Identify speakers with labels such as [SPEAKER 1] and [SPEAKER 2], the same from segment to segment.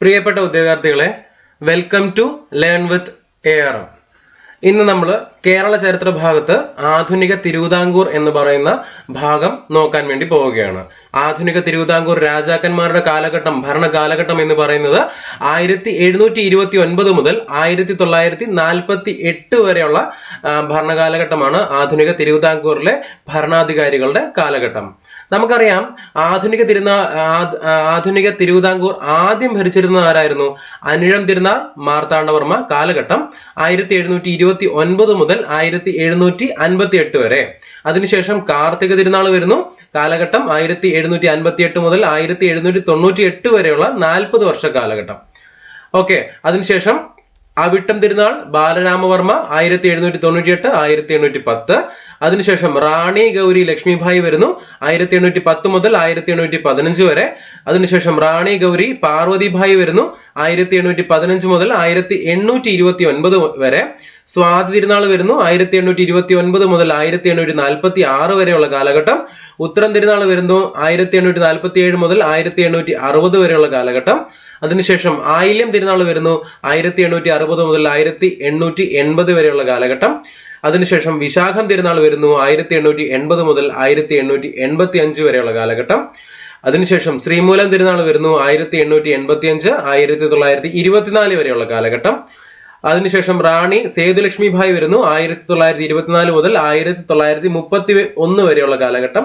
[SPEAKER 1] പ്രിയപ്പെട്ട ഉദ്യോഗാർത്ഥികളെ welcome to learn with A R M ഇന്ന് നമ്മൾ കേരള ചരിത്ര ഭാഗത്ത് ആധുനിക തിരുവിതാംകൂർ എന്ന് പറയുന്ന ഭാഗം നോക്കാൻ വേണ്ടി പോവുകയാണ്. ആധുനിക തിരുവിതാംകൂർ രാജാക്കന്മാരുടെ കാലഘട്ടം ഭരണകാലഘട്ടം എന്ന് പറയുന്നത് ആയിരത്തി എഴുന്നൂറ്റി ഇരുപത്തി ഒൻപത് മുതൽ ആയിരത്തി തൊള്ളായിരത്തി നാൽപ്പത്തി എട്ട് വരെയുള്ള ഭരണകാലഘട്ടമാണ് ആധുനിക തിരുവിതാംകൂറിലെ ഭരണാധികാരികളുടെ കാലഘട്ടം. നമുക്കറിയാം ആധുനിക തിരുനാ ആധുനിക തിരുവിതാംകൂർ ആദ്യം ഭരിച്ചിരുന്നത് ആരായിരുന്നു? അനിഴം തിരുനാൾ മാർത്താണ്ഡവർമ്മ കാലഘട്ടം ആയിരത്തി എഴുന്നൂറ്റി ഇരുപത്തി ഒൻപത് മുതൽ ആയിരത്തി എഴുന്നൂറ്റി അൻപത്തി എട്ട് വരെ. അതിനുശേഷം കാർത്തിക തിരുനാൾ വരുന്നു. കാലഘട്ടം ആയിരത്തി എഴുന്നൂറ്റി അൻപത്തി എട്ട് മുതൽ ആയിരത്തി എഴുന്നൂറ്റി തൊണ്ണൂറ്റി എട്ട് വരെയുള്ള നാൽപ്പത് വർഷ കാലഘട്ടം. ഓക്കെ അതിനുശേഷം അവിട്ടം തിരുനാൾ ബാലരാമവർമ്മ ആയിരത്തി എഴുന്നൂറ്റി തൊണ്ണൂറ്റി എട്ട് ആയിരത്തി എണ്ണൂറ്റി പത്ത് അതിനുശേഷം റാണി ഗൗരി ലക്ഷ്മിഭായി വരുന്നു ആയിരത്തി എണ്ണൂറ്റി പത്ത് മുതൽ ആയിരത്തി എണ്ണൂറ്റി പതിനഞ്ച് വരെ. അതിനുശേഷം റാണി ഗൗരി പാർവതിഭായി വരുന്നു ആയിരത്തി എണ്ണൂറ്റി പതിനഞ്ച് മുതൽ ആയിരത്തി എണ്ണൂറ്റി ഇരുപത്തി ഒൻപത് വരെ. സ്വാതി തിരുനാൾ വരുന്നു ആയിരത്തി എണ്ണൂറ്റി ഇരുപത്തി ഒൻപത് മുതൽ ആയിരത്തി എണ്ണൂറ്റി നാൽപ്പത്തി ആറ് വരെയുള്ള കാലഘട്ടം. ഉത്തരം തിരുനാൾ വരുന്നു ആയിരത്തി എണ്ണൂറ്റി നാൽപ്പത്തി ഏഴ് മുതൽ ആയിരത്തി എണ്ണൂറ്റി അറുപത് വരെയുള്ള കാലഘട്ടം. അതിനുശേഷം ആയില്യം തിരുനാൾ വരുന്നു ആയിരത്തി എണ്ണൂറ്റി അറുപത് മുതൽ ആയിരത്തി എണ്ണൂറ്റി എൺപത് വരെയുള്ള കാലഘട്ടം. അതിനുശേഷം വിശാഖം തിരുനാൾ വരുന്നു ആയിരത്തി എണ്ണൂറ്റി എൺപത് മുതൽ ആയിരത്തി എണ്ണൂറ്റി എൺപത്തി അഞ്ച് വരെയുള്ള കാലഘട്ടം. അതിനുശേഷം ശ്രീമൂലം തിരുനാൾ വരുന്നു ആയിരത്തി എണ്ണൂറ്റി എൺപത്തി അഞ്ച് ആയിരത്തി തൊള്ളായിരത്തി ഇരുപത്തിനാല് വരെയുള്ള കാലഘട്ടം. അതിനുശേഷം റാണി സേതുലക്ഷ്മി ഭായ് വരുന്നു ആയിരത്തി തൊള്ളായിരത്തി ഇരുപത്തിനാല് മുതൽ ആയിരത്തി തൊള്ളായിരത്തി മുപ്പത്തി ഒന്ന് വരെയുള്ള കാലഘട്ടം.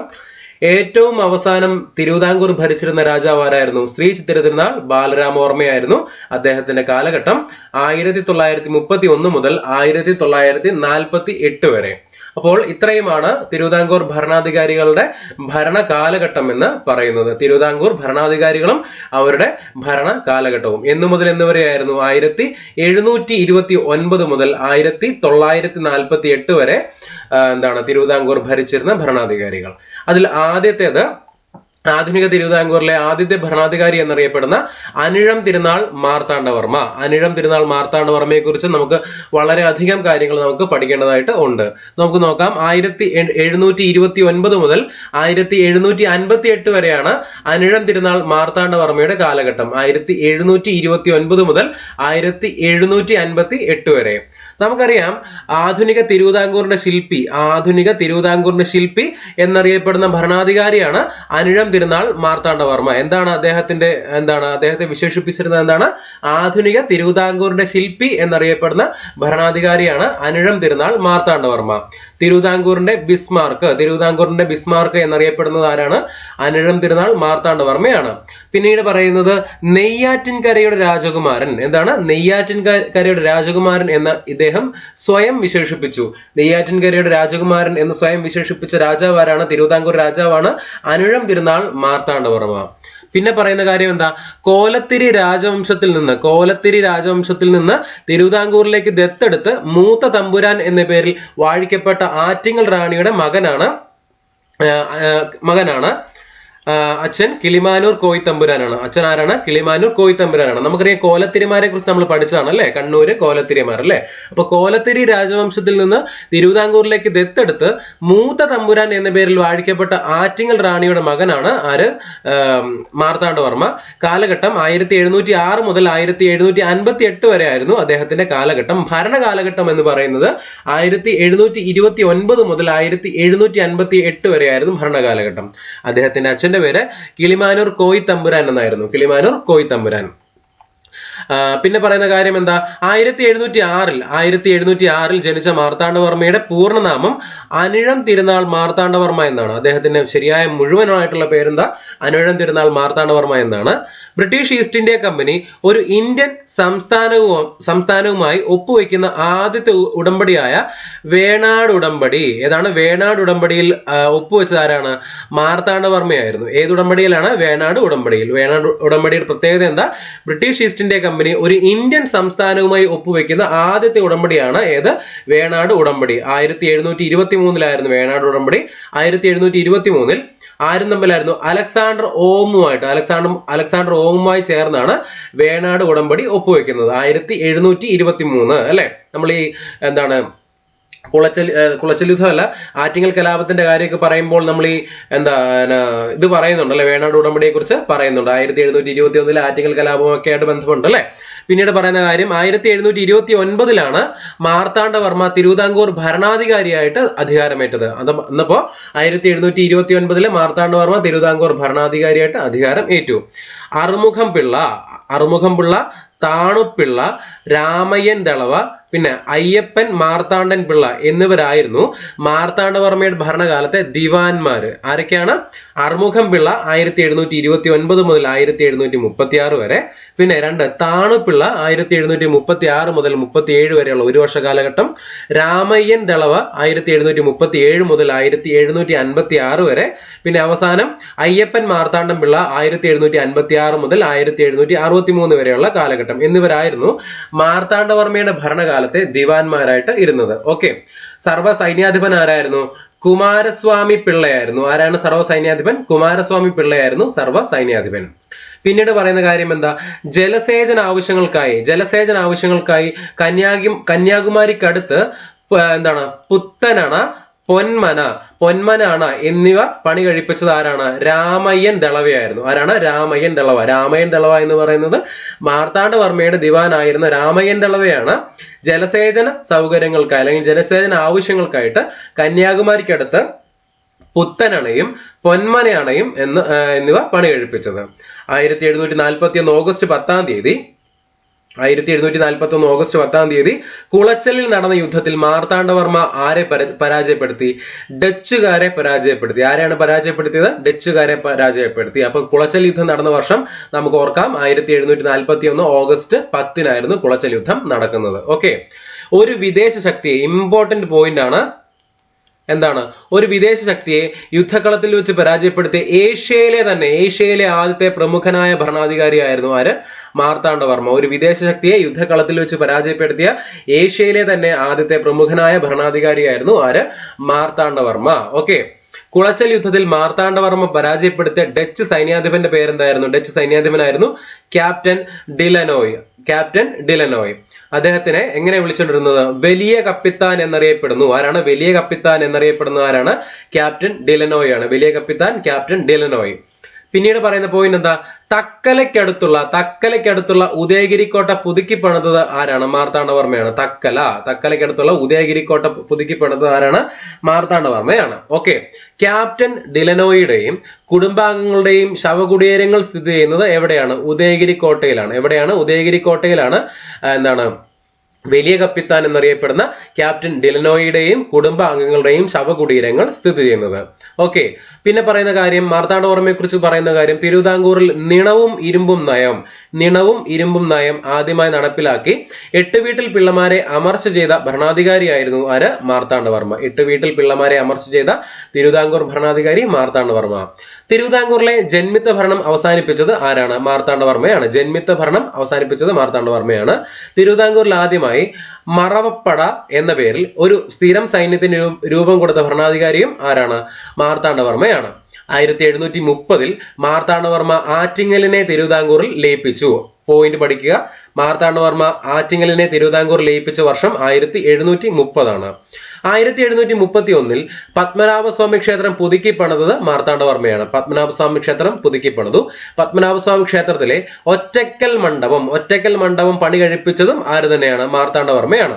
[SPEAKER 1] ഏറ്റവും അവസാനം തിരുവിതാംകൂർ ഭരിച്ചിരുന്ന രാജാവ് ആരായിരുന്നു? ശ്രീ ചിത്തിര തിരുനാൾ ബാലരാമവർമ്മയായിരുന്നു അദ്ദേഹത്തിന്റെ കാലഘട്ടം ആയിരത്തി തൊള്ളായിരത്തി മുപ്പത്തി ഒന്ന് മുതൽ ആയിരത്തി തൊള്ളായിരത്തി നാൽപ്പത്തി എട്ട് വരെ. അപ്പോൾ ഇത്രയുമാണ് തിരുവിതാംകൂർ ഭരണാധികാരികളുടെ ഭരണ കാലഘട്ടം എന്ന് പറയുന്നത്. തിരുവിതാംകൂർ ഭരണാധികാരികളും അവരുടെ ഭരണ കാലഘട്ടവും എന്നു മുതൽ എന്ന് വരെയായിരുന്നു? ആയിരത്തി എഴുന്നൂറ്റി ഇരുപത്തി ഒൻപത് മുതൽ ആയിരത്തി തൊള്ളായിരത്തി നാൽപ്പത്തി എട്ട് വരെ ആ, എന്താണ് തിരുവിതാംകൂർ ഭരിച്ചിരുന്ന ഭരണാധികാരികൾ. അതിൽ ആദ്യത്തേത് ആധുനിക തിരുവിതാംകൂറിലെ ആദ്യത്തെ ഭരണാധികാരി എന്നറിയപ്പെടുന്ന അനിഴം തിരുനാൾ മാർത്താണ്ഡവർമ്മ. അനിഴം തിരുനാൾ മാർത്താണ്ഡവർമ്മയെ കുറിച്ച് നമുക്ക് വളരെയധികം കാര്യങ്ങൾ നമുക്ക് പഠിക്കേണ്ടതായിട്ട് ഉണ്ട്. നമുക്ക് നോക്കാം. ആയിരത്തി എഴുന്നൂറ്റി ഇരുപത്തി ഒൻപത് മുതൽ ആയിരത്തി എഴുന്നൂറ്റി അൻപത്തി എട്ട് വരെയാണ് അനിഴം തിരുനാൾ മാർത്താണ്ഡവർമ്മയുടെ കാലഘട്ടം. ആയിരത്തി എഴുന്നൂറ്റി ഇരുപത്തി ഒൻപത് മുതൽ ആയിരത്തി എഴുന്നൂറ്റി അൻപത്തി എട്ട് വരെ. നമുക്കറിയാം ആധുനിക തിരുവിതാംകൂറിന്റെ ശില്പി ആധുനിക തിരുവിതാംകൂറിന്റെ ശില്പി എന്നറിയപ്പെടുന്ന ഭരണാധികാരിയാണ് അനിഴം തിരുനാൾ മാർത്താണ്ഡവർമ്മ എന്താണ് അദ്ദേഹത്തിന്റെ എന്താണ് അദ്ദേഹത്തെ വിശേഷിപ്പിച്ചിരുന്നത് എന്താണ്? ആധുനിക തിരുവിതാംകൂറിന്റെ ശില്പി എന്നറിയപ്പെടുന്ന ഭരണാധികാരിയാണ് അനിഴം തിരുനാൾ മാർത്താണ്ഡവർമ്മ തിരുവിതാംകൂറിന്റെ ബിസ്മാർക്ക് തിരുവിതാംകൂറിന്റെ ബിസ്മാർക്ക് എന്നറിയപ്പെടുന്നത് ആരാണ്? അനിഴം തിരുനാൾ മാർത്താണ്ഡവർമ്മയാണ് പിന്നീട് പറയുന്നത് നെയ്യാറ്റിൻകരയുടെ രാജകുമാരൻ. എന്താണ്? നെയ്യാറ്റിൻകരയുടെ രാജകുമാരൻ എന്ന ഇദ്ദേഹം സ്വയം വിശേഷിപ്പിച്ചു. നെയ്യാറ്റിൻകരയുടെ രാജകുമാരൻ എന്ന് സ്വയം വിശേഷിപ്പിച്ച രാജാവാരാണ് തിരുവിതാംകൂർ രാജാവാണ് അനിഴം തിരുനാൾ മാർത്താണ്ഡവർമ്മ പിന്നെ പറയുന്ന കാര്യം എന്താ? കോലത്തിരി രാജവംശത്തിൽ നിന്ന് കോലത്തിരി രാജവംശത്തിൽ നിന്ന് തിരുവിതാംകൂറിലേക്ക് ദത്തെടുത്ത് മൂത്ത തമ്പുരാൻ എന്ന പേരിൽ വാഴിക്കപ്പെട്ട ആറ്റിങ്ങൽ റാണിയുടെ മകനാണ് മകനാണ് അച്ഛൻ കിളിമാനൂർ കോയിത്തമ്പുരാനാണ്. അച്ഛൻ ആരാണ്? കിളിമാനൂർ കോയിത്തമ്പുരാനാണ്. നമുക്കറിയാം കോലത്തിരിമാരെ കുറിച്ച് നമ്മൾ പഠിച്ചതാണ് അല്ലെ കണ്ണൂര് കോലത്തിരിമാർ അല്ലെ? അപ്പൊ കോലത്തിരി രാജവംശത്തിൽ നിന്ന് തിരുവിതാംകൂറിലേക്ക് ദത്തെടുത്ത് മൂത്ത തമ്പുരാൻ എന്ന പേരിൽ വാഴിക്കപ്പെട്ട ആറ്റിങ്ങൽ റാണിയുടെ മകനാണ് ആര്? മാർത്താണ്ഡവർമ്മ കാലഘട്ടം ആയിരത്തി എഴുന്നൂറ്റി ആറ് മുതൽ ആയിരത്തി എഴുന്നൂറ്റി അൻപത്തി എട്ട് വരെ ആയിരുന്നു അദ്ദേഹത്തിന്റെ കാലഘട്ടം. ഭരണകാലഘട്ടം എന്ന് പറയുന്നത് ആയിരത്തി എഴുന്നൂറ്റി ഇരുപത്തി ഒൻപത് മുതൽ ആയിരത്തി എഴുന്നൂറ്റി അൻപത്തി എട്ട് വരെ ആയിരുന്നു ഭരണകാലഘട്ടം. അദ്ദേഹത്തിന്റെ പേര് കിളിമാനൂർ കോയി തമ്പുരാൻ എന്നായിരുന്നു. കിളിമാനൂർ കോയി തമ്പുരാൻ പിന്നെ പറയുന്ന കാര്യം എന്താ? ആയിരത്തി എഴുന്നൂറ്റി ആറിൽ ആയിരത്തി എഴുന്നൂറ്റി ആറിൽ ജനിച്ച മാർത്താണ്ഡവർമ്മയുടെ പൂർണനാമം അനിഴം തിരുനാൾ മാർത്താണ്ഡവർമ്മ എന്നാണ്. അദ്ദേഹത്തിന്റെ ശരിയായ മുഴുവനായിട്ടുള്ള പേരെന്താ? അനിഴം തിരുനാൾ മാർത്താണ്ഡവർമ്മ എന്നാണ്. ബ്രിട്ടീഷ് ഈസ്റ്റ് ഇന്ത്യ കമ്പനി ഒരു ഇന്ത്യൻ സംസ്ഥാനവും സംസ്ഥാനവുമായി ഒപ്പുവെക്കുന്ന ആദ്യത്തെ ഉടമ്പടിയായ വേണാട് ഉടമ്പടി. ഏതാണ്? വേണാട് ഉടമ്പടിയിൽ ഒപ്പുവെച്ചത് ആരാണ്? മാർത്താണ്ഡവർമ്മയായിരുന്നു ഏത് ഉടമ്പടിയിലാണ്? വേണാട് ഉടമ്പടിയിൽ. വേണാട് ഉടമ്പടിയുടെ പ്രത്യേകത എന്താ? ബ്രിട്ടീഷ് ഈസ്റ്റ് ഇന്ത്യ കമ്പനി ഒരു ഇന്ത്യൻ സംസ്ഥാനവുമായി ഒപ്പുവെക്കുന്ന ആദ്യത്തെ ഉടമ്പടിയാണ് ഏത്? വേണാട് ഉടമ്പടി. ആയിരത്തി എഴുന്നൂറ്റി ഇരുപത്തി മൂന്നിലായിരുന്നു വേണാട് ഉടമ്പടി. ആയിരത്തി എഴുന്നൂറ്റി ഇരുപത്തി മൂന്നിൽ ആരും തമ്മിലായിരുന്നു. അലക്സാണ്ടർ ഓമുമായിട്ട് അലക്സാണ്ടർ അലക്സാണ്ടർ ഓമുമായി ചേർന്നാണ് വേണാട് ഉടമ്പടി ഒപ്പുവെക്കുന്നത്. ആയിരത്തി എഴുന്നൂറ്റി ഇരുപത്തി മൂന്ന് അല്ലെ? നമ്മൾ ഈ എന്താണ് കുളച്ചൽ കുളച്ചൽ യുദ്ധമല്ല ആറ്റിങ്ങൽ കലാപത്തിന്റെ കാര്യമൊക്കെ പറയുമ്പോൾ നമ്മൾ ഈ എന്താ ഇത് പറയുന്നുണ്ട് അല്ലെ? വേണാട് ഉടമ്പടിയെ കുറിച്ച് പറയുന്നുണ്ട്. ആയിരത്തി എഴുന്നൂറ്റി ഇരുപത്തി ഒന്നിലെ ആറ്റിങ്ങൽ കലാപമൊക്കെ ആയിട്ട് ബന്ധമുണ്ട് അല്ലെ? പിന്നീട് പറയുന്ന കാര്യം ആയിരത്തി എഴുന്നൂറ്റി ഇരുപത്തി ഒൻപതിലാണ് മാർത്താണ്ഡവർമ്മ തിരുവിതാംകൂർ ഭരണാധികാരിയായിട്ട് അധികാരമേറ്റത്. അത് എന്നപ്പോ ആയിരത്തി എഴുന്നൂറ്റി ഇരുപത്തി ഒൻപതിലെ മാർത്താണ്ഡവർമ്മ തിരുവിതാംകൂർ ഭരണാധികാരിയായിട്ട് അധികാരം ഏറ്റു. അറുമുഖം പിള്ള അറുമുഖം പിള്ള താണുപിള്ള രാമയ്യൻ ദളവ പിന്നെ അയ്യപ്പൻ മാർത്താണ്ഡൻ പിള്ള എന്നിവരായിരുന്നു മാർത്താണ്ഡവർമ്മയുടെ ഭരണകാലത്തെ ദിവാൻമാർ ആരൊക്കെയാണ്? അറുമുഖം പിള്ള ആയിരത്തി എഴുന്നൂറ്റി ഇരുപത്തി ഒൻപത് മുതൽ ആയിരത്തി എഴുന്നൂറ്റി മുപ്പത്തി ആറ് വരെ. പിന്നെ രണ്ട് താണുപിള്ള ആയിരത്തി എഴുന്നൂറ്റി മുപ്പത്തി ആറ് മുതൽ മുപ്പത്തി ഏഴ് വരെയുള്ള ഒരു വർഷ കാലഘട്ടം രാമയ്യൻ ദളവ ആയിരത്തി എഴുന്നൂറ്റി മുപ്പത്തി ഏഴ് മുതൽ ആയിരത്തി എഴുന്നൂറ്റി അൻപത്തി ആറ് വരെ. പിന്നെ അവസാനം അയ്യപ്പൻ മാർത്താണ്ഡം പിള്ള ആയിരത്തി എഴുന്നൂറ്റി അൻപത്തി ആറ് മുതൽ ആയിരത്തി എഴുന്നൂറ്റി അറുപത്തി മൂന്ന് വരെയുള്ള കാലഘട്ടം. എന്നിവരായിരുന്നു മാർത്താണ്ഡവർമ്മയുടെ ഭരണകാലത്തെ ദിവാൻമാരായിട്ട് ഇരുന്നത്. ഓക്കെ സർവ സൈന്യാധിപൻ ആരായിരുന്നു കുമാരസ്വാമി പിള്ളയായിരുന്നു. ആരാണ് സർവ സൈന്യാധിപൻ കുമാരസ്വാമി പിള്ളയായിരുന്നു സർവ സൈന്യാധിപൻ പിന്നീട് പറയുന്ന കാര്യം എന്താ? ജലസേചന ആവശ്യങ്ങൾക്കായി ജലസേചന ആവശ്യങ്ങൾക്കായി കന്യാകി കന്യാകുമാരിക്കടുത്ത് എന്താണ്? പുത്തനണ പൊന്മന. പൊന്മനാണ എന്നിവ പണി കഴിപ്പിച്ചത് ആരാണ്? രാമയ്യൻ ദളവയായിരുന്നു. ആരാണ്? രാമയ്യൻ ദളവ. രാമയ്യൻ ദളവ എന്ന് പറയുന്നത് മാർത്താണ്ഡവർമ്മയുടെ ദിവാനായിരുന്ന രാമയ്യൻ ദളവയാണ്. ജലസേചന സൗകര്യങ്ങൾക്കായി അല്ലെങ്കിൽ ജലസേചന ആവശ്യങ്ങൾക്കായിട്ട് കന്യാകുമാരിക്കടുത്ത് പുത്തനണയും പൊന്മനയണയും എന്ന് എന്നിവ പണി കഴിപ്പിച്ചത്. ആയിരത്തി എഴുന്നൂറ്റി നാൽപ്പത്തി ഒന്ന് ഓഗസ്റ്റ് പത്താം തീയതി ആയിരത്തി എഴുന്നൂറ്റി നാൽപ്പത്തി ഒന്ന് ഓഗസ്റ്റ് പത്താം തീയതി കുളച്ചലിൽ നടന്ന യുദ്ധത്തിൽ മാർത്താണ്ഡവർമ്മ ആരെ പര- പരാജയപ്പെടുത്തി? ഡച്ചുകാരെ പരാജയപ്പെടുത്തി. ആരെയാണ് പരാജയപ്പെടുത്തിയത്? ഡച്ചുകാരെ പരാജയപ്പെടുത്തി. അപ്പൊ കുളച്ചൽ യുദ്ധം നടന്ന വർഷം നമുക്ക് ഓർക്കാം. ആയിരത്തി എഴുന്നൂറ്റി നാൽപ്പത്തി ഒന്ന് ഓഗസ്റ്റ് പത്തിനായിരുന്നു കുളച്ചൽ യുദ്ധം നടക്കുന്നത്. ഓക്കെ. ഒരു വിദേശ ശക്തിയെ ഇമ്പോർട്ടന്റ് പോയിന്റ് ആണ് എന്താണ്? ഒരു വിദേശ ശക്തിയെ യുദ്ധക്കളത്തിൽ വെച്ച് പരാജയപ്പെടുത്തിയ ഏഷ്യയിലെ തന്നെ ഏഷ്യയിലെ ആദ്യത്തെ പ്രമുഖനായ ഭരണാധികാരിയായിരുന്നു ആര്? മാർത്താണ്ഡവർമ്മ ഒരു വിദേശ ശക്തിയെ യുദ്ധക്കളത്തിൽ വെച്ച് പരാജയപ്പെടുത്തിയ ഏഷ്യയിലെ തന്നെ ആദ്യത്തെ പ്രമുഖനായ ഭരണാധികാരിയായിരുന്നു ആര്? മാർത്താണ്ഡവർമ്മ ഓക്കെ. കുളച്ചൽ യുദ്ധത്തിൽ മാർത്താണ്ഡവർമ്മ പരാജയപ്പെടുത്തിയ ഡച്ച് സൈന്യാധിപന്റെ പേരെന്തായിരുന്നു? ഡച്ച് സൈന്യാധിപനായിരുന്നു ക്യാപ്റ്റൻ ഡിലനോയ്. ക്യാപ്റ്റൻ ഡിലനോയ് അദ്ദേഹത്തിനെ എങ്ങനെ വിളിച്ചുകൊണ്ടിരുന്നത്? വലിയ കപ്പിത്താൻ എന്നറിയപ്പെടുന്നു. ആരാണ്? വലിയ കപ്പിത്താൻ എന്നറിയപ്പെടുന്ന ആരാണ്? ക്യാപ്റ്റൻ ഡിലനോയ് ആണ്. വലിയ കപ്പിത്താൻ ക്യാപ്റ്റൻ ഡിലനോയ് പിന്നീട് പറയുന്ന പോയിന്റ് എന്താ? തക്കലയ്ക്കടുത്തുള്ള തക്കലയ്ക്കടുത്തുള്ള ഉദയഗിരിക്കോട്ട പുതുക്കി പണിതത് ആരാണ്? മാർത്താണ്ഡവർമ്മയാണ്. തക്കല തക്കലയ്ക്കടുത്തുള്ള ഉദയഗിരിക്കോട്ട പുതുക്കി പണിതത് ആരാണ്? മാർത്താണ്ഡവർമ്മയാണ്. ഓക്കെ ക്യാപ്റ്റൻ ഡിലനോയുടെയും കുടുംബാംഗങ്ങളുടെയും ശവകുടീരങ്ങൾ സ്ഥിതി ചെയ്യുന്നത് എവിടെയാണ്? ഉദയഗിരി കോട്ടയിലാണ് എവിടെയാണ്? ഉദയഗിരി കോട്ടയിലാണ് എന്താണ്? വലിയ കപ്പിത്താൻ എന്നറിയപ്പെടുന്ന ക്യാപ്റ്റൻ ഡിലനോയുടെയും കുടുംബാംഗങ്ങളുടെയും ശവകുടീരങ്ങൾ സ്ഥിതി ചെയ്യുന്നത്. ഓക്കെ പിന്നെ പറയുന്ന കാര്യം മാർത്താണ്ഡവർമ്മയെ കുറിച്ച് പറയുന്ന കാര്യം തിരുവിതാംകൂറിൽ നിണവും ഇരുമ്പും നയം നിണവും ഇരുമ്പും നയം ആദ്യമായി നടപ്പിലാക്കി എട്ട് വീട്ടിൽ പിള്ളമാരെ അമർച്ച ചെയ്ത ഭരണാധികാരിയായിരുന്നു ആര്? മാർത്താണ്ഡവർമ്മ എട്ട് വീട്ടിൽ പിള്ളമാരെ അമർച്ച ചെയ്ത തിരുവിതാംകൂർ ഭരണാധികാരി മാർത്താണ്ഡവർമ്മ തിരുവിതാംകൂറിലെ ജന്മിത്ത ഭരണം അവസാനിപ്പിച്ചത് ആരാണ്? മാർത്താണ്ഡവർമ്മയാണ് ജന്മിത്ത ഭരണം അവസാനിപ്പിച്ചത് മാർത്താണ്ഡവർമ്മയാണ് തിരുവിതാംകൂറിൽ ആദ്യമായി മറവപ്പട എന്ന പേരിൽ ഒരു സ്ഥിരം സൈന്യത്തിന് രൂപം കൊടുത്ത ഭരണാധികാരിയും ആരാണ്? മാർത്താണ്ഡവർമ്മയാണ് ആയിരത്തി എഴുന്നൂറ്റി മുപ്പതിൽ മാർത്താണ്ഡവർമ്മ ആറ്റിങ്ങലിനെ തിരുവിതാംകൂറിൽ ലയിപ്പിച്ചു. പോയിന്റ് പഠിക്കുക. മാർത്താണ്ഡവർമ്മ ആറ്റിങ്ങലിനെ തിരുവിതാംകൂർ ലയിപ്പിച്ച വർഷം ആയിരത്തി എഴുന്നൂറ്റി മുപ്പതാണ് ആയിരത്തി എഴുന്നൂറ്റി മുപ്പത്തി ഒന്നിൽ പത്മനാഭസ്വാമി ക്ഷേത്രം പുതുക്കി പണിതത് മാർത്താണ്ഡവർമ്മയാണ് പത്മനാഭസ്വാമി ക്ഷേത്രം പുതുക്കി പണിതു. പത്മനാഭസ്വാമി ക്ഷേത്രത്തിലെ ഒറ്റക്കൽ മണ്ഡപം ഒറ്റക്കൽ മണ്ഡപം പണി കഴിപ്പിച്ചതും ആര് തന്നെയാണ്? മാർത്താണ്ഡവർമ്മയാണ്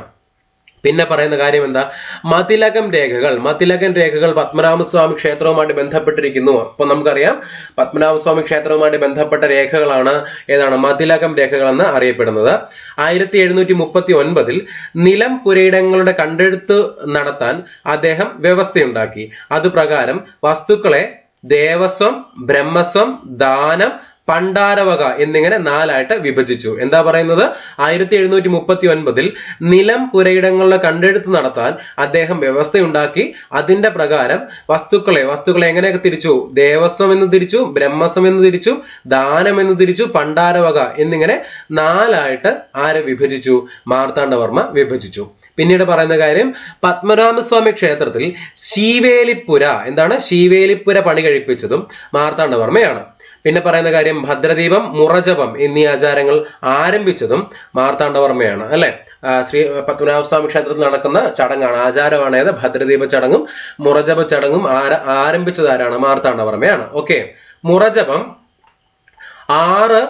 [SPEAKER 1] പിന്നെ പറയുന്ന കാര്യം എന്താ? മതിലകം രേഖകൾ. മതിലകം രേഖകൾ പത്മനാഭസ്വാമി ക്ഷേത്രവുമായിട്ട് ബന്ധപ്പെട്ടിരിക്കുന്നു. അപ്പൊ നമുക്കറിയാം പത്മനാഭസ്വാമി ക്ഷേത്രവുമായിട്ട് ബന്ധപ്പെട്ട രേഖകളാണ് ഏതാണ്? മതിലകം രേഖകൾ എന്ന് അറിയപ്പെടുന്നത്. ആയിരത്തി എഴുന്നൂറ്റി മുപ്പത്തി ഒൻപതിൽ നിലം പുരയിടങ്ങളുടെ കണ്ടെടുത്ത് നടത്താൻ അദ്ദേഹം വ്യവസ്ഥയുണ്ടാക്കി. അതുപ്രകാരം വസ്തുക്കളെ ദേവസ്വം ബ്രഹ്മസ്വം ദാനം പണ്ടാരവക എന്നിങ്ങനെ നാലായിട്ട് വിഭജിച്ചു. എന്താ പറയുന്നത്? ആയിരത്തി എഴുന്നൂറ്റി മുപ്പത്തി ഒൻപതിൽ നിലം പുരയിടങ്ങളുടെ കണ്ടെടുത്ത് നടത്താൻ അദ്ദേഹം വ്യവസ്ഥയുണ്ടാക്കി. അതിന്റെ പ്രകാരം വസ്തുക്കളെ വസ്തുക്കളെ എങ്ങനെയൊക്കെ തിരിച്ചു? ദേവസ്വം എന്ന് തിരിച്ചു ബ്രഹ്മസ്വം എന്ന് തിരിച്ചു ദാനം എന്ന് തിരിച്ചു പണ്ടാരവക എന്നിങ്ങനെ നാലായിട്ട് ആരെ വിഭജിച്ചു? മാർത്താണ്ഡവർമ്മ വിഭജിച്ചു. പിന്നീട് പറയുന്ന കാര്യം പത്മനാഭസ്വാമി ക്ഷേത്രത്തിൽ ശീവേലിപ്പുര എന്താണ്? ശീവേലിപ്പുര പണി കഴിപ്പിച്ചതും മാർത്താണ്ഡവർമ്മയാണ്. പിന്നെ പറയുന്ന കാര്യം ഭദ്രദീപം മുറജപം എന്നീ ആചാരങ്ങൾ ആരംഭിച്ചതും മാർത്താണ്ഡവർമ്മയാണ് അല്ലെ? ശ്രീ പത്മനാഭസ്വാമി ക്ഷേത്രത്തിൽ നടക്കുന്ന ചടങ്ങാണ്. ആചാരമാണ് ഏത് ഭദ്രദീപ ചടങ്ങും മുറജപ ചടങ്ങും ആര ആരംഭിച്ചത് ആരാണ്? മാർത്താണ്ഡവർമ്മയാണ്. ഓക്കെ. മുറജപം ആറ്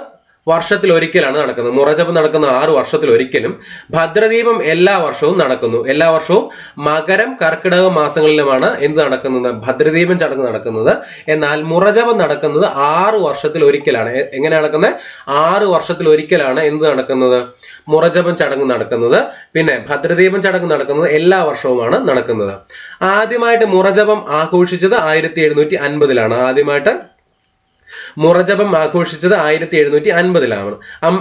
[SPEAKER 1] വർഷത്തിൽ ഒരിക്കലാണ് നടക്കുന്നത്. മുറജബ് നടക്കുന്ന ആറ് വർഷത്തിൽ ഒരിക്കലും ഭദ്രദീപം എല്ലാ വർഷവും നടക്കുന്നു. എല്ലാ വർഷവും മകരം കർക്കിടക മാസങ്ങളിലുമാണ് എന്ത് നടക്കുന്നത്? ഭദ്രദീപം ചടങ്ങ് നടക്കുന്നത്. എന്നാൽ മുറജപം നടക്കുന്നത് ആറ് വർഷത്തിൽ ഒരിക്കലാണ് എങ്ങനെ നടക്കുന്നത്? ആറ് വർഷത്തിൽ ഒരിക്കലാണ് എന്ത് നടക്കുന്നത്? മുറജപം ചടങ്ങ് നടക്കുന്നത്. പിന്നെ ഭദ്രദീപം ചടങ്ങ് നടക്കുന്നത് എല്ലാ വർഷവുമാണ് നടക്കുന്നത്. ആദ്യമായിട്ട് മുറജപം ആഘോഷിച്ചത് ആയിരത്തി എഴുന്നൂറ്റി അൻപതിലാണ്. ആദ്യമായിട്ട് മുറജപം ആഘോഷിച്ചത് ആയിരത്തി എഴുന്നൂറ്റി അൻപതിലാണ്.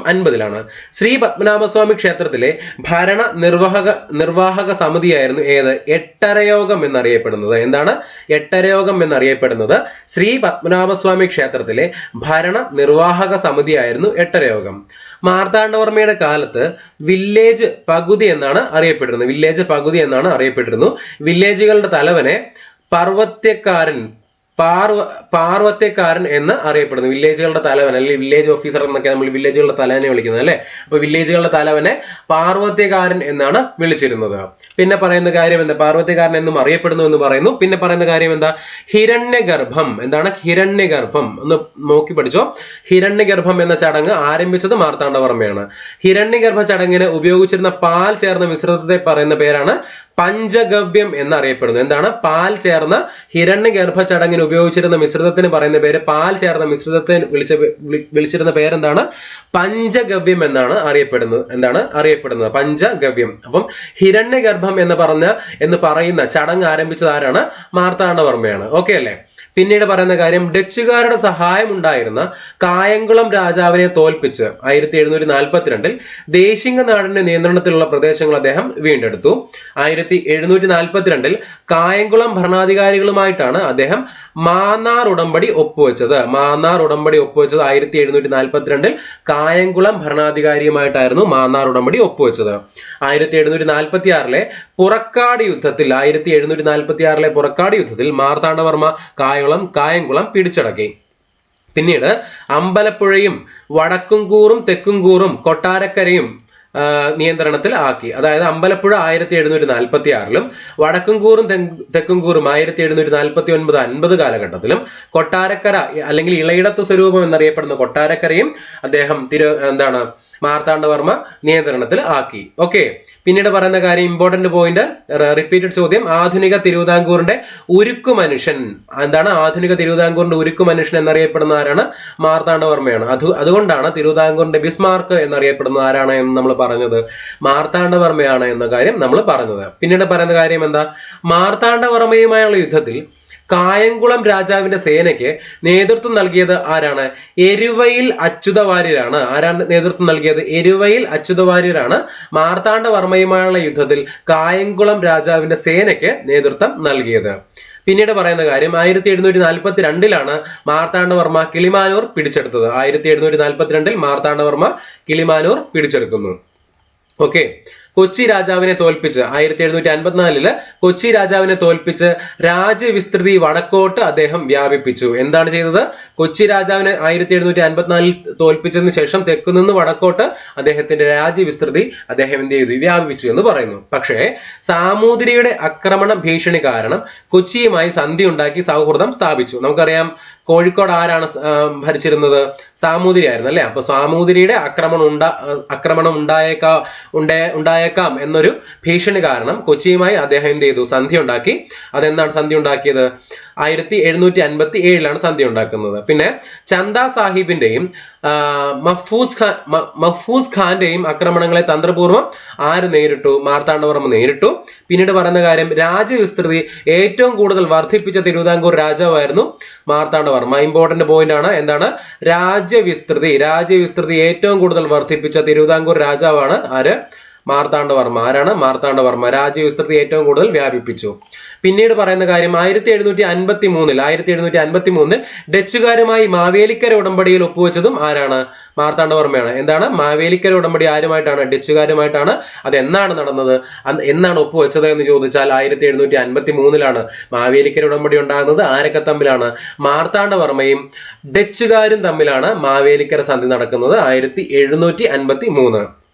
[SPEAKER 1] അൻപതിലാണ് ശ്രീ പത്മനാഭസ്വാമി ക്ഷേത്രത്തിലെ ഭരണ നിർവാഹക നിർവാഹക സമിതിയായിരുന്നു ഏത്? എട്ടരയോഗം എന്നറിയപ്പെടുന്നത്. എന്താണ്? എട്ടരയോഗം എന്നറിയപ്പെടുന്നത് ശ്രീ പത്മനാഭസ്വാമി ക്ഷേത്രത്തിലെ ഭരണ നിർവാഹക സമിതിയായിരുന്നു എട്ടരയോഗം. മാർത്താണ്ഡവർമ്മയുടെ കാലത്ത് വില്ലേജ് പകുതി എന്നാണ് അറിയപ്പെട്ടിരുന്നത് വില്ലേജ് പകുതി എന്നാണ് അറിയപ്പെട്ടിരുന്നു. വില്ലേജുകളുടെ തലവനെ പർവത്യക്കാരൻ പാർവ പാർവത്യക്കാരൻ എന്ന് അറിയപ്പെടുന്നു. വില്ലേജുകളുടെ തലവൻ അല്ലെങ്കിൽ വില്ലേജ് ഓഫീസർ എന്നൊക്കെ നമ്മൾ വില്ലേജുകളുടെ തലവനെ വിളിക്കുന്നത് അല്ലെ? അപ്പൊ വില്ലേജുകളുടെ തലവനെ പാർവത്യക്കാരൻ എന്നാണ് വിളിച്ചിരുന്നത്. പിന്നെ പറയുന്ന കാര്യം എന്താ? പാർവത്യക്കാരൻ എന്നും അറിയപ്പെടുന്നു എന്ന് പറയുന്നു. പിന്നെ പറയുന്ന കാര്യം എന്താ? ഹിരണ്യഗർഭം. എന്താണ്? ഹിരണ്യഗർഭം. ഒന്ന് നോക്കി പഠിച്ചോ. ഹിരണ്യഗർഭം എന്ന ചടങ്ങ് ആരംഭിച്ചത് മാർത്താണ്ഡവർമ്മയാണ്. ഹിരണ്യഗർഭ ചടങ്ങിന് ഉപയോഗിച്ചിരുന്ന പാൽ ചേർന്ന മിശ്രിതത്തെ പറയുന്ന പേരാണ് പഞ്ചഗവ്യം എന്നറിയപ്പെടുന്നു. എന്താണ്? പാൽ ചേർന്ന ഹിരണ്യ ഗർഭ ചടങ്ങിന് ഉപയോഗിച്ചിരുന്ന മിശ്രിതത്തിന് പറയുന്ന പേര് പാൽ ചേർന്ന മിശ്രിതത്തിന് വിളിച്ച വിളിച്ചിരുന്ന പേരെന്താണ്? പഞ്ചഗവ്യം എന്നാണ് അറിയപ്പെടുന്നത്. എന്താണ് അറിയപ്പെടുന്നത്? പഞ്ചഗവ്യം. അപ്പം ഹിരണ്യഗർഭം എന്ന് പറഞ്ഞ എന്ന് പറയുന്ന ചടങ്ങ് ആരംഭിച്ചത് ആരാണ്? മാർത്താണ്ഡവർമ്മയാണ്. ഓക്കെ അല്ലേ? പിന്നീട് പറയുന്ന കാര്യം ഡച്ചുകാരുടെ സഹായം ഉണ്ടായിരുന്ന കായംകുളം രാജാവിനെ തോൽപ്പിച്ച് ആയിരത്തി എഴുന്നൂറ്റി നാൽപ്പത്തിരണ്ടിൽ ദേശിംഗ നാടിന്റെ നിയന്ത്രണത്തിലുള്ള പ്രദേശങ്ങൾ അദ്ദേഹം വീണ്ടെടുത്തു. ആയിരത്തി എഴുന്നൂറ്റി നാൽപ്പത്തിരണ്ടിൽ കായംകുളം ഭരണാധികാരികളുമായിട്ടാണ് അദ്ദേഹം മാന്നാർ ഉടമ്പടി ഒപ്പുവെച്ചത്. മാന്നാർ ഉടമ്പടി ഒപ്പുവെച്ചത് ആയിരത്തി എഴുന്നൂറ്റി നാൽപ്പത്തിരണ്ടിൽ കായംകുളം ഭരണാധികാരിയുമായിട്ടായിരുന്നു മാന്നാർ ഉടമ്പടി ഒപ്പുവെച്ചത്. ആയിരത്തി എഴുന്നൂറ്റി നാൽപ്പത്തി ആറിലെ പുറക്കാട് യുദ്ധത്തിൽ ആയിരത്തി എഴുന്നൂറ്റി നാൽപ്പത്തി ആറിലെ പുറക്കാട് യുദ്ധത്തിൽ മാർത്താണ്ഡവർമ്മ കായംകുളം കായംകുളം പിടിച്ചടക്കി. പിന്നീട് അമ്പലപ്പുഴയും വടക്കുംകൂറും തെക്കുംകൂറും കൊട്ടാരക്കരയും നിയന്ത്രണത്തിൽ ആക്കി. അതായത് അമ്പലപ്പുഴ ആയിരത്തി എഴുന്നൂറ്റി നാൽപ്പത്തി ആറിലും വടക്കുംകൂറും തെക്കുംകൂറും ആയിരത്തി എഴുന്നൂറ്റി നാൽപ്പത്തി ഒൻപത് അൻപത് കാലഘട്ടത്തിലും കൊട്ടാരക്കര അല്ലെങ്കിൽ ഇളയിടത്ത് സ്വരൂപം എന്നറിയപ്പെടുന്ന കൊട്ടാരക്കരയും അദ്ദേഹം തിരു എന്താണ് മാർത്താണ്ഡവർമ്മ നിയന്ത്രണത്തിൽ ആക്കി. ഓക്കെ പിന്നീട് പറയുന്ന കാര്യം ഇമ്പോർട്ടന്റ് പോയിന്റ് റിപ്പീറ്റഡ് ചോദ്യം. ആധുനിക തിരുവിതാംകൂറിന്റെ ഉരുക്കു മനുഷ്യൻ. എന്താണ് ആധുനിക തിരുവിതാംകൂറിന്റെ ഉരുക്കു മനുഷ്യൻ എന്നറിയപ്പെടുന്ന ആരാണ്? മാർത്താണ്ഡവർമ്മയാണ് അത് അതുകൊണ്ടാണ് തിരുവിതാംകൂറിന്റെ ബിസ്മാർക്ക് എന്നറിയപ്പെടുന്ന ആരാണ് എന്ന് നമ്മൾ പറഞ്ഞത്. മാർത്താണ്ഡവർമ്മയാണ് എന്ന കാര്യം നമ്മൾ പറഞ്ഞത്. പിന്നീട് പറയുന്ന കാര്യം എന്താ? മാർത്താണ്ഡവർമ്മയുമായുള്ള യുദ്ധത്തിൽ കായംകുളം രാജാവിന്റെ സേനയ്ക്ക് നേതൃത്വം നൽകിയത് ആരാണ്? എരുവയിൽ അച്യുതവാര്യരാണ്. ആരാണ് നേതൃത്വം നൽകിയത്? എരുവയിൽ അച്യുതവാര്യരാണ്. മാർത്താണ്ഡവർമ്മയുമായുള്ള യുദ്ധത്തിൽ കായംകുളം രാജാവിന്റെ സേനയ്ക്ക് നേതൃത്വം നൽകിയത്. പിന്നീട് പറയുന്ന കാര്യം ആയിരത്തി എഴുന്നൂറ്റി നാൽപ്പത്തി രണ്ടിലാണ് മാർത്താണ്ഡവർമ്മ കിളിമാനൂർ പിടിച്ചെടുത്തത്. ആയിരത്തി എഴുന്നൂറ്റി നാൽപ്പത്തിരണ്ടിൽ മാർത്താണ്ഡവർമ്മ കിളിമാനൂർ പിടിച്ചെടുക്കുന്നു. ഓക്കെ. കൊച്ചി രാജാവിനെ തോൽപ്പിച്ച് ആയിരത്തി എഴുന്നൂറ്റി അൻപത്തിനാലിൽ കൊച്ചി രാജാവിനെ തോൽപ്പിച്ച് രാജ്യവിസ്തൃതി വടക്കോട്ട് അദ്ദേഹം വ്യാപിപ്പിച്ചു. എന്താണ് ചെയ്തത്? കൊച്ചി രാജാവിനെ ആയിരത്തി എഴുന്നൂറ്റി അൻപത്തിനാലിൽ തോൽപ്പിച്ചതിന് ശേഷം തെക്കുനിന്ന് വടക്കോട്ട് അദ്ദേഹത്തിന്റെ രാജ്യവിസ്തൃതി അദ്ദേഹം എന്ത് ചെയ്തു? വ്യാപിപ്പിച്ചു എന്ന് പറയുന്നു. പക്ഷേ സാമൂതിരിയുടെ ആക്രമണ ഭീഷണി കാരണം കൊച്ചിയുമായി സന്ധി ഉണ്ടാക്കി സൗഹൃദം സ്ഥാപിച്ചു. നമുക്കറിയാം കോഴിക്കോട് ആരാണ് ഭരിച്ചിരുന്നത്? സാമൂതിരി ആയിരുന്നു അല്ലെ? അപ്പൊ സാമൂതിരിയുടെ ആക്രമണം ഉണ്ടാ ആക്രമണം ഉണ്ടായേക്കാ ഉണ്ടേ ഉണ്ടായേക്കാം എന്നൊരു ഭീഷണി കാരണം കൊച്ചിയുമായി അദ്ദേഹം എന്ത് ചെയ്തു? സന്ധി ഉണ്ടാക്കി അതെന്താണ് സന്ധി ഉണ്ടാക്കിയത് ആയിരത്തി എഴുന്നൂറ്റി അൻപത്തി ഏഴിലാണ് സന്ധി ഉണ്ടാക്കുന്നത് പിന്നെ ചന്ദ സാഹിബിന്റെയും മഫൂസ് ഖാൻ മ- മഹ്ഫൂസ് ഖാന്റെയും ആക്രമണങ്ങളെ തന്ത്രപൂർവം ആര് നേരിട്ടു? മാർത്താണ്ഡവർമ്മ നേരിട്ടു. പിന്നീട് പറയുന്ന കാര്യം രാജ്യവിസ്തൃതി ഏറ്റവും കൂടുതൽ വർദ്ധിപ്പിച്ച തിരുവിതാംകൂർ രാജാവായിരുന്നു മാർത്താണ്ഡവർമ്മ. ഇമ്പോർട്ടന്റ് പോയിന്റ് ആണ്. എന്താണ്? രാജ്യവിസ്തൃതി. രാജ്യവിസ്തൃതി ഏറ്റവും കൂടുതൽ വർദ്ധിപ്പിച്ച തിരുവിതാംകൂർ രാജാവാണ് ആര്? മാർത്താണ്ഡവർമ്മ. ആരാണ്? മാർത്താണ്ഡവർമ്മ. രാജ്യവിസ്തൃതി ഏറ്റവും കൂടുതൽ വ്യാപിപ്പിച്ചു. പിന്നീട് പറയുന്ന കാര്യം ആയിരത്തി എഴുന്നൂറ്റി അൻപത്തി മൂന്നിൽ ആയിരത്തി എഴുന്നൂറ്റി അൻപത്തി മൂന്നിൽ ഡച്ചുകാരുമായി മാവേലിക്കര ഉടമ്പടിയിൽ ഒപ്പുവെച്ചതും ആരാണ്? മാർത്താണ്ഡവർമ്മയാണ്. എന്താണ്? മാവേലിക്കര ഉടമ്പടി ആരുമായിട്ടാണ്? ഡച്ചുകാരുമായിട്ടാണ്. അത് എന്നാണ് നടന്നത് എന്നാണ് ഒപ്പുവെച്ചത് എന്ന് ചോദിച്ചാൽ ആയിരത്തി എഴുന്നൂറ്റി അൻപത്തി മൂന്നിലാണ് മാവേലിക്കര ഉടമ്പടി ഉണ്ടാകുന്നത്. ആരൊക്കെ തമ്മിലാണ്? മാർത്താണ്ഡവർമ്മയും ഡച്ചുകാരും തമ്മിലാണ് മാവേലിക്കര സന്ധി നടക്കുന്നത്. ആയിരത്തി എഴുന്നൂറ്റി അൻപത്തി മൂന്ന്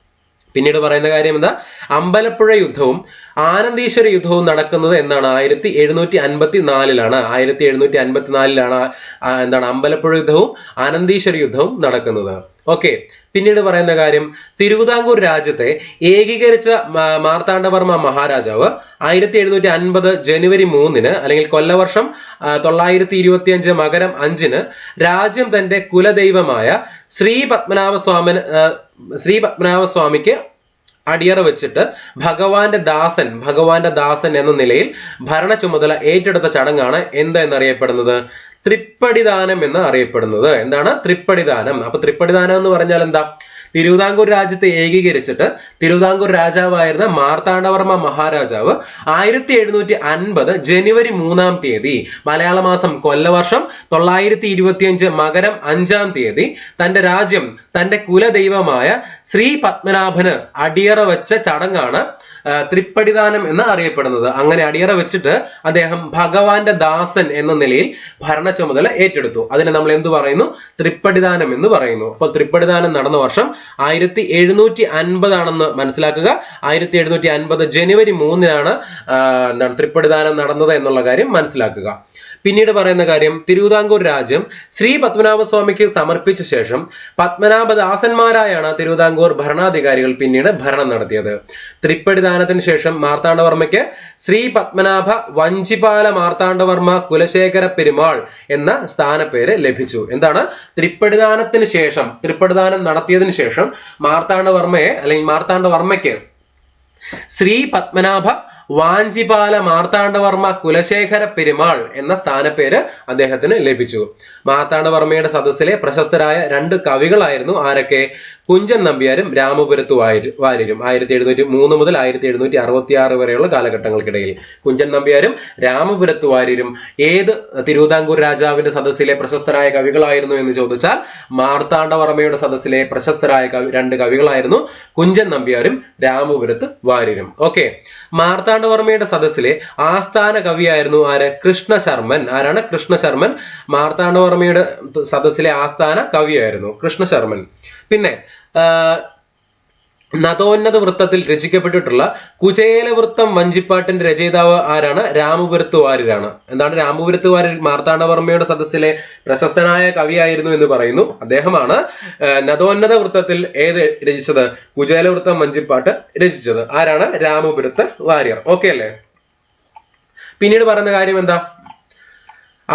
[SPEAKER 1] പിന്നീട് പറയുന്ന കാര്യം എന്താ? അമ്പലപ്പുഴ യുദ്ധവും ആനന്ദീശ്വര യുദ്ധവും നടക്കുന്നത് എന്നാണ് ആയിരത്തി എഴുന്നൂറ്റി അൻപത്തി നാലിലാണ് ആയിരത്തി എഴുന്നൂറ്റി അൻപത്തി നാലിലാണ് എന്താണ് അമ്പലപ്പുഴ യുദ്ധവും ആനന്ദീശ്വര യുദ്ധവും നടക്കുന്നത്. ഓക്കെ പിന്നീട് പറയുന്ന കാര്യം തിരുവിതാംകൂർ രാജ്യത്തെ ഏകീകരിച്ച മാർത്താണ്ഡവർമ്മ മഹാരാജാവ് ആയിരത്തി എഴുന്നൂറ്റി അൻപത് ജനുവരി മൂന്നിന് അല്ലെങ്കിൽ കൊല്ലവർഷം തൊള്ളായിരത്തി ഇരുപത്തി അഞ്ച് മകരം അഞ്ചിന് രാജ്യം തന്റെ കുലദൈവമായ ശ്രീ പത്മനാഭ സ്വാമിന് ശ്രീ പത്മനാഭ സ്വാമിക്ക് അടിയറ വെച്ചിട്ട് ഭഗവാന്റെ ദാസൻ ഭഗവാന്റെ ദാസൻ എന്ന നിലയിൽ ഭരണ ചുമതല ഏറ്റെടുത്ത ചടങ്ങാണ് എന്ത് എന്നറിയപ്പെടുന്നത്? തൃപ്പടിദാനം എന്ന് അറിയപ്പെടുന്നത്. എന്താണ്? തൃപ്പടിദാനം അപ്പൊ തൃപ്പടിദാനം എന്ന് പറഞ്ഞാൽ എന്താ? തിരുവിതാംകൂർ രാജ്യത്തെ ഏകീകരിച്ചിട്ട് തിരുവിതാംകൂർ രാജാവായിരുന്ന മാർത്താണ്ഡവർമ്മ മഹാരാജാവ് ആയിരത്തി എഴുന്നൂറ്റി അൻപത് ജനുവരി മൂന്നാം തീയതി മലയാള മാസം കൊല്ലവർഷം തൊള്ളായിരത്തി ഇരുപത്തിയഞ്ച് മകരം അഞ്ചാം തീയതി തന്റെ രാജ്യം തന്റെ കുലദൈവമായ ശ്രീ പത്മനാഭന് അടിയറ വെച്ച ചടങ്ങാണ്. തൃപ്പടിദാനം എന്ന് അറിയപ്പെടുന്നത്. അങ്ങനെ അടിയറ വെച്ചിട്ട് അദ്ദേഹം ഭഗവാന്റെ ദാസൻ എന്ന നിലയിൽ ഭരണ ചുമതല ഏറ്റെടുത്തു. അതിനെ നമ്മൾ എന്ത് പറയുന്നു? തൃപ്പടിദാനം എന്ന് പറയുന്നു. അപ്പോൾ തൃപ്പടിദാനം നടന്ന വർഷം ആയിരത്തി എഴുന്നൂറ്റി അൻപതാണെന്ന് മനസ്സിലാക്കുക. ആയിരത്തി എഴുന്നൂറ്റി അൻപത് ജനുവരി മൂന്നിനാണ് എന്താണ് തൃപ്പടിദാനം നടന്നത് എന്നുള്ള കാര്യം മനസ്സിലാക്കുക. പിന്നീട് പറയുന്ന കാര്യം തിരുവിതാംകൂർ രാജ്യം ശ്രീ പത്മനാഭസ്വാമിക്ക് സമർപ്പിച്ച ശേഷം പത്മനാഭദാസന്മാരായാണ് തിരുവിതാംകൂർ ഭരണാധികാരികൾ പിന്നീട് ഭരണം നടത്തിയത്. തൃപ്പടിദാനത്തിന് ശേഷം മാർത്താണ്ഡവർമ്മയ്ക്ക് ശ്രീ പത്മനാഭ വഞ്ചിപാല മാർത്താണ്ഡവർമ്മ കുലശേഖര പെരുമാൾ എന്ന സ്ഥാനപ്പേര് ലഭിച്ചു. എന്താണ്? തൃപ്പടിദാനത്തിന് ശേഷം തൃപ്പടിദാനം നടത്തിയതിന് ശേഷം മാർത്താണ്ഡവർമ്മയെ അല്ലെങ്കിൽ മാർത്താണ്ഡവർമ്മയ്ക്ക് ശ്രീ പത്മനാഭ വാഞ്ചിപാല മാർത്താണ്ഡവർമ്മ കുലശേഖര പെരുമാൾ എന്ന സ്ഥാനപ്പേര് അദ്ദേഹത്തിന് ലഭിച്ചു. മാർത്താണ്ഡവർമ്മയുടെ സദസ്സിലെ പ്രശസ്തരായ രണ്ട് കവികളായിരുന്നു ആരൊക്കെ? കുഞ്ചൻ നമ്പ്യാരും രാമപുരത്ത് വാര്യരും ആയിരത്തി എഴുന്നൂറ്റി മൂന്ന് മുതൽ ആയിരത്തി എഴുന്നൂറ്റി അറുപത്തി ആറ് വരെയുള്ള കാലഘട്ടങ്ങൾക്കിടയിൽ കുഞ്ചൻ നമ്പ്യാരും രാമപുരത്ത് വാര്യരും ഏത് തിരുവിതാംകൂർ രാജാവിന്റെ സദസ്സിലെ പ്രശസ്തരായ കവികളായിരുന്നു എന്ന് ചോദിച്ചാൽ മാർത്താണ്ഡവർമ്മയുടെ സദസ്സിലെ പ്രശസ്തരായ കവി രണ്ട് കവികളായിരുന്നു കുഞ്ചൻ നമ്പ്യാരും രാമപുരത്ത് വാര്യരും ഓക്കെ. മാർത്താണ്ഡവർമ്മയുടെ സദസ്സിലെ ആസ്ഥാന കവിയായിരുന്നു ആര്? കൃഷ്ണശർമ്മൻ. ആരാണ് കൃഷ്ണശർമ്മൻ? മാർത്താണ്ഡവർമ്മയുടെ സദസ്സിലെ ആസ്ഥാന കവിയായിരുന്നു കൃഷ്ണശർമ്മൻ. പിന്നെ നതോന്നത വൃത്തത്തിൽ രചിക്കപ്പെട്ടിട്ടുള്ള കുചേല വൃത്തം വഞ്ചിപ്പാട്ടിന്റെ രചയിതാവ് ആരാണ്? രാമപുരത്ത് വാര്യരാണ് എന്താണ് രാമപുരത്ത് വാര്യർ മാർത്താണ്ഡവർമ്മയുടെ സദസ്സിലെ പ്രശസ്തനായ കവിയായിരുന്നു എന്ന് പറയുന്നു. അദ്ദേഹമാണ് നതോന്നത വൃത്തത്തിൽ ഏത് രചിച്ചത്? കുചേല വൃത്തം വഞ്ചിപ്പാട്ട് രചിച്ചത്. ആരാണ്? രാമപുരത്ത് വാര്യർ. ഓക്കെ അല്ലേ? പിന്നീട് പറയുന്ന കാര്യം എന്താ?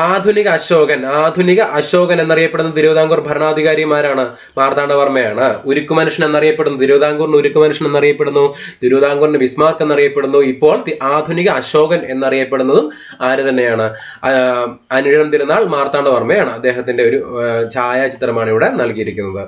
[SPEAKER 1] ആധുനിക അശോകൻ ആധുനിക അശോകൻ എന്നറിയപ്പെടുന്ന തിരുവിതാംകൂർ ഭരണാധികാരിമാരാണ് മാർത്താണ്ഡവർമ്മയാണ് ഉരുക്കുമനുഷ്യൻ എന്നറിയപ്പെടുന്നു തിരുവിതാംകൂറിന് ഉരുക്കുമനുഷ്യൻ എന്നറിയപ്പെടുന്നു തിരുവിതാംകൂറിന് ബിസ്മാർക്ക് എന്നറിയപ്പെടുന്നു. ഇപ്പോൾ ആധുനിക അശോകൻ എന്നറിയപ്പെടുന്നതും ആര് തന്നെയാണ്? അനിഴം തിരുനാൾ മാർത്താണ്ഡവർമ്മയാണ് അദ്ദേഹത്തിന്റെ ഒരു ഛായാചിത്രമാണ് ഇവിടെ നൽകിയിരിക്കുന്നത്.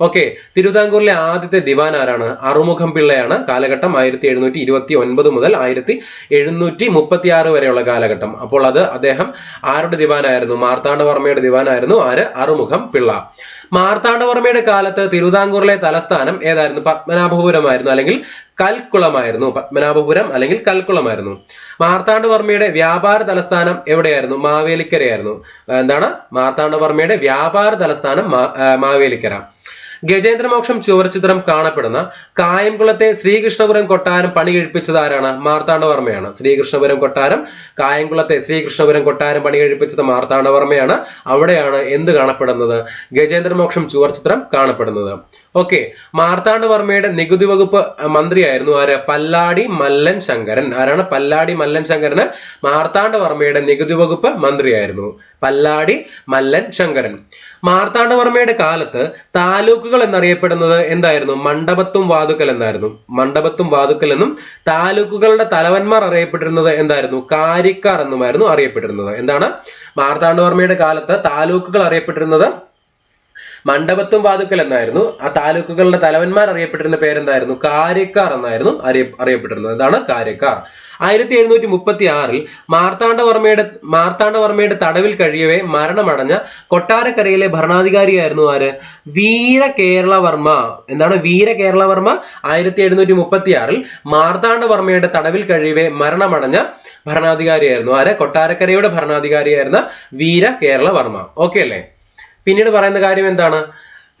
[SPEAKER 1] ഓക്കെ തിരുവിതാംകൂറിലെ ആദ്യത്തെ ദിവാൻ ആരാണ് അറുമുഖം പിള്ളയാണ്. കാലഘട്ടം ആയിരത്തി എഴുന്നൂറ്റി ഇരുപത്തി ഒൻപത് മുതൽ ആയിരത്തി എഴുന്നൂറ്റി മുപ്പത്തി ആറ് വരെയുള്ള കാലഘട്ടം. അപ്പോൾ അത് അദ്ദേഹം ആരുടെ ദിവാനായിരുന്നു? മാർത്താണ്ഡവർമ്മയുടെ ദിവാനായിരുന്നു. ആര്? അറുമുഖം പിള്ള. മാർത്താണ്ഡവർമ്മയുടെ കാലത്ത് തിരുവിതാംകൂറിലെ തലസ്ഥാനം ഏതായിരുന്നു? പത്മനാഭപുരമായിരുന്നു അല്ലെങ്കിൽ കൽക്കുളമായിരുന്നു? പത്മനാഭപുരം അല്ലെങ്കിൽ കൽക്കുളമായിരുന്നു. മാർത്താണ്ഡവർമ്മയുടെ വ്യാപാര തലസ്ഥാനം എവിടെയായിരുന്നു? മാവേലിക്കരയായിരുന്നു. എന്താണ്? മാർത്താണ്ഡവർമ്മയുടെ വ്യാപാര തലസ്ഥാനം മാവേലിക്കര. ഗജേന്ദ്രമോക്ഷം ചുവർച്ചിത്രം കാണപ്പെടുന്ന കായംകുളത്തെ ശ്രീകൃഷ്ണപുരം കൊട്ടാരം പണി കഴിപ്പിച്ചത് ആരാണ്? മാർത്താണ്ഡവർമ്മയാണ്. ശ്രീകൃഷ്ണപുരം കൊട്ടാരം കായംകുളത്തെ ശ്രീകൃഷ്ണപുരം കൊട്ടാരം പണി കഴിപ്പിച്ചത് മാർത്താണ്ഡവർമ്മയാണ്. അവിടെയാണ് എന്ത് കാണപ്പെടുന്നത്? ഗജേന്ദ്രമോക്ഷം ചുവർച്ചിത്രം കാണപ്പെടുന്നത്. ഓക്കെ മാർത്താണ്ഡവർമ്മയുടെ നികുതി വകുപ്പ് മന്ത്രിയായിരുന്നു ആര്? പല്ലാടി മല്ലൻ ശങ്കരൻ. ആരാണ് പല്ലാടി മല്ലൻ ശങ്കരന്? മാർത്താണ്ഡവർമ്മയുടെ നികുതി വകുപ്പ് മന്ത്രിയായിരുന്നു. പല്ലാടി മല്ലൻ ശങ്കരൻ. മാർത്താണ്ഡവർമ്മയുടെ കാലത്ത് താലൂക്കുകൾ എന്നറിയപ്പെടുന്നത് എന്തായിരുന്നു? മണ്ഡപത്തും വാതുക്കൽ എന്നായിരുന്നു. മണ്ഡപത്തും വാതുക്കൽ എന്നും താലൂക്കുകളുടെ തലവന്മാർ അറിയപ്പെട്ടിരുന്നത് എന്തായിരുന്നു? കാരിക്കാർ എന്നുമായിരുന്നു അറിയപ്പെട്ടിരുന്നത്. എന്താണ്? മാർത്താണ്ഡവർമ്മയുടെ കാലത്ത് താലൂക്കുകൾ അറിയപ്പെട്ടിരുന്നത് മണ്ഡപത്തും വാതുക്കൽ എന്നായിരുന്നു. ആ താലൂക്കുകളുടെ തലവന്മാർ അറിയപ്പെട്ടിരുന്ന പേരെന്തായിരുന്നു? കാര്യക്കാർ എന്നായിരുന്നു അറിയ അറിയപ്പെട്ടിരുന്നത്. എന്താണ്? കാര്യക്കാർ. ആയിരത്തി എഴുന്നൂറ്റി മുപ്പത്തി ആറിൽ മാർത്താണ്ഡവർമ്മയുടെ മാർത്താണ്ഡവർമ്മയുടെ തടവിൽ കഴിയവേ മരണമടഞ്ഞ കൊട്ടാരക്കരയിലെ ഭരണാധികാരിയായിരുന്നു ആര്? വീര കേരളവർമ്മ എന്താണ് വീര കേരളവർമ്മ ആയിരത്തി എഴുന്നൂറ്റി മുപ്പത്തി ആറിൽ മാർത്താണ്ഡവർമ്മയുടെ തടവിൽ കഴിയവേ മരണമടഞ്ഞ ഭരണാധികാരിയായിരുന്നു ആര്? കൊട്ടാരക്കരയുടെ ഭരണാധികാരിയായിരുന്ന വീര കേരളവർമ്മ ഓക്കെ അല്ലേ? പിന്നീട് പറയുന്ന കാര്യം എന്താണ്?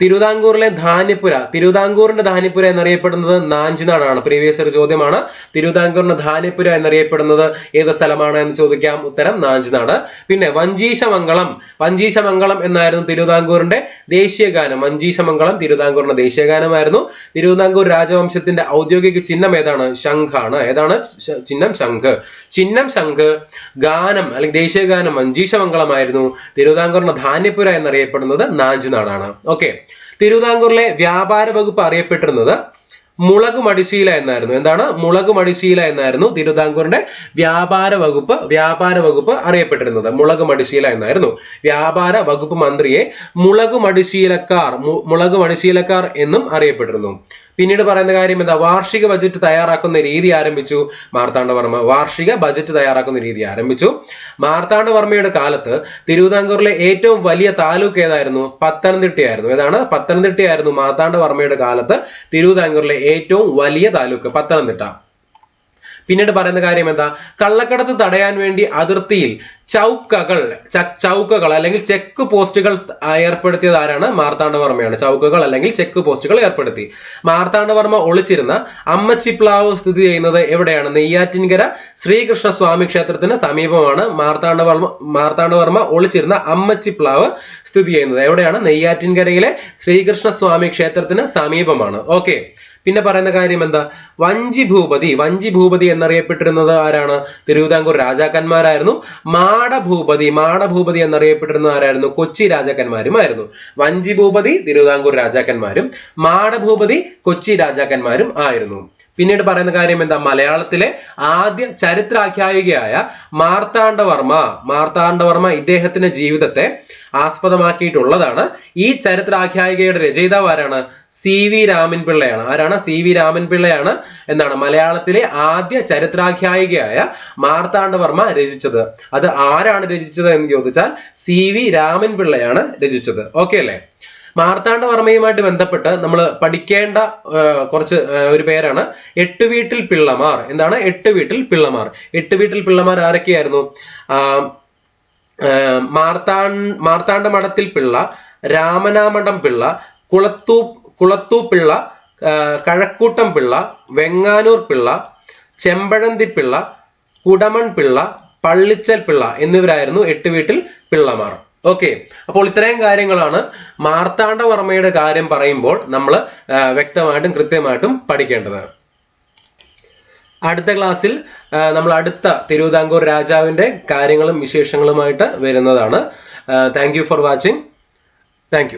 [SPEAKER 1] തിരുവിതാംകൂറിലെ ധാന്യപ്പുര തിരുവിതാംകൂറിന്റെ ധാന്യപ്പുര എന്നറിയപ്പെടുന്നത് നാഞ്ചിനാടാണ്. പ്രീവിയസ് ഒരു ചോദ്യമാണ്. തിരുവിതാംകൂറിന്റെ ധാന്യപ്പുര എന്നറിയപ്പെടുന്നത് ഏത് സ്ഥലമാണ് എന്ന് ചോദിക്കാം. ഉത്തരം നാഞ്ചിനാട്. പിന്നെ വഞ്ചീശമംഗളം. വഞ്ചീശമംഗളം എന്നായിരുന്നു തിരുവിതാംകൂറിന്റെ ദേശീയ ഗാനം വഞ്ചീശമംഗളം തിരുവിതാംകൂറിന്റെ ദേശീയ ഗാനമായിരുന്നു തിരുവിതാംകൂർ രാജവംശത്തിന്റെ ഔദ്യോഗിക ചിഹ്നം ഏതാണ്? ശംഖാണ്. ഏതാണ്? ചിഹ്നം ശംഖ്. ചിഹ്നം ശംഖ് ഗാനം അല്ലെങ്കിൽ ദേശീയ ഗാനം വഞ്ചീശമംഗളമായിരുന്നു. തിരുവിതാംകൂറിന്റെ ധാന്യപ്പുര എന്നറിയപ്പെടുന്നത് നാഞ്ചിനാടാണ്. ഓക്കെ തിരുവിതാംകൂറിലെ വ്യാപാര വകുപ്പ് അറിയപ്പെട്ടിരുന്നത് മുളക് മടിശീല എന്നായിരുന്നു. എന്താണ്? മുളക് മടിശീല എന്നായിരുന്നു തിരുവിതാംകൂറിന്റെ വ്യാപാര വകുപ്പ് വ്യാപാര വകുപ്പ് അറിയപ്പെട്ടിരുന്നത്. മുളക് മടിശീല എന്നായിരുന്നു. വ്യാപാര വകുപ്പ് മന്ത്രിയെ മുളക് മടിശീലക്കാർ മുളക് മടിശീലക്കാർ എന്നും അറിയപ്പെട്ടിരുന്നു. പിന്നീട് പറയുന്ന കാര്യം എന്താ? വാർഷിക ബജറ്റ് തയ്യാറാക്കുന്ന രീതി ആരംഭിച്ചു മാർത്താണ്ഡവർമ്മ വാർഷിക ബജറ്റ് തയ്യാറാക്കുന്ന രീതി ആരംഭിച്ചു. മാർത്താണ്ഡവർമ്മയുടെ കാലത്ത് തിരുവിതാംകൂറിലെ ഏറ്റവും വലിയ താലൂക്ക് ഏതായിരുന്നു? പത്തനംതിട്ടയായിരുന്നു. ഏതാണ്? പത്തനംതിട്ടയായിരുന്നു മാർത്താണ്ഡവർമ്മയുടെ കാലത്ത് തിരുവിതാംകൂറിലെ ഏറ്റവും വലിയ താലൂക്ക് പത്തനംതിട്ട. പിന്നീട് പറയുന്ന കാര്യം എന്താ? കള്ളക്കടത്ത് തടയാൻ വേണ്ടി അതിർത്തിയിൽ ചൗക്കകൾ ചൗക്കകൾ അല്ലെങ്കിൽ ചെക്ക് പോസ്റ്റുകൾ ഏർപ്പെടുത്തിയത് ആരാണ്? മാർത്താണ്ഡവർമ്മയാണ് ചൗക്കകൾ അല്ലെങ്കിൽ ചെക്ക് പോസ്റ്റുകൾ ഏർപ്പെടുത്തി. മാർത്താണ്ഡവർമ്മ ഒളിച്ചിരുന്ന അമ്മച്ചിപ്ലാവ് സ്ഥിതി ചെയ്യുന്നത് എവിടെയാണ്? നെയ്യാറ്റിൻകര ശ്രീകൃഷ്ണ സ്വാമി ക്ഷേത്രത്തിന് സമീപമാണ് മാർത്താണ്ഡവർമ്മ മാർത്താണ്ഡവർമ്മ ഒളിച്ചിരുന്ന അമ്മച്ചിപ്ലാവ് സ്ഥിതി ചെയ്യുന്നത്. എവിടെയാണ്? നെയ്യാറ്റിൻകരയിലെ ശ്രീകൃഷ്ണ സ്വാമി ക്ഷേത്രത്തിന് സമീപമാണ്. ഓക്കെ. പിന്നെ പറയുന്ന കാര്യം എന്താ? വഞ്ചി ഭൂപതി വഞ്ചി ഭൂപതി എന്നറിയപ്പെട്ടിരുന്നത് ആരാണ്? തിരുവിതാംകൂർ രാജാക്കന്മാരായിരുന്നു. മാടഭൂപതി മാടഭൂപതി എന്നറിയപ്പെട്ടിരുന്നത് ആരായിരുന്നു? കൊച്ചി രാജാക്കന്മാരുമായിരുന്നു. വഞ്ചി ഭൂപതി തിരുവിതാംകൂർ രാജാക്കന്മാരും മാടഭൂപതി കൊച്ചി രാജാക്കന്മാരും ആയിരുന്നു. പിന്നീട് പറയുന്ന കാര്യം എന്താ? മലയാളത്തിലെ ആദ്യ ചരിത്രാഖ്യായികയായ മാർത്താണ്ഡവർമ്മ. മാർത്താണ്ഡവർമ്മ ഇദ്ദേഹത്തിന്റെ ജീവിതത്തെ ആസ്പദമാക്കിയിട്ടുള്ളതാണ്. ഈ ചരിത്രാഖ്യായികയുടെ രചയിതാവ് ആരാണ്? സി വി രാമൻ പിള്ളയാണ് ആരാണ്? സി വി രാമൻ പിള്ളയാണ് എന്താണ് മലയാളത്തിലെ ആദ്യ ചരിത്രാഖ്യായികയായ മാർത്താണ്ഡവർമ്മ രചിച്ചത്. അത് ആരാണ് രചിച്ചത് എന്ന് ചോദിച്ചാൽ സി വി രാമൻ പിള്ളയാണ് രചിച്ചത്. ഓക്കെ അല്ലേ? മാർത്താണ്ഡവർമ്മയുമായിട്ട് ബന്ധപ്പെട്ട് നമ്മൾ പഠിക്കേണ്ട കുറച്ച് ഒരു പേരാണ് എട്ട് വീട്ടിൽ പിള്ളമാർ. എന്താണ്? എട്ട് വീട്ടിൽ പിള്ളമാർ. എട്ട് വീട്ടിൽ പിള്ളമാർ ആരൊക്കെയായിരുന്നു? മാർത്താൺ മാർത്താണ്ഡ മഠത്തിൽ പിള്ള രാമനാമഠം പിള്ള കുളത്തൂ കുളത്തൂ പിള്ള കഴക്കൂട്ടം പിള്ള വെങ്ങാനൂർ പിള്ള ചെമ്പഴന്തി പിള്ള കുടമൺ പിള്ള പള്ളിച്ചൽ പിള്ള എന്നിവരായിരുന്നു എട്ട് വീട്ടിൽ പിള്ളമാർ. ഓക്കെ അപ്പോൾ ഇത്രയും കാര്യങ്ങളാണ് മാർത്താണ്ഡവർമ്മയുടെ കാര്യം പറയുമ്പോൾ നമ്മൾ വ്യക്തമായിട്ടും കൃത്യമായിട്ടും പഠിക്കേണ്ടത്. അടുത്ത ക്ലാസ്സിൽ നമ്മൾ അടുത്ത തിരുവിതാംകൂർ രാജാവിന്റെ കാര്യങ്ങളും വിശേഷങ്ങളുമായിട്ട് വരുന്നതാണ്. Thank for watching thank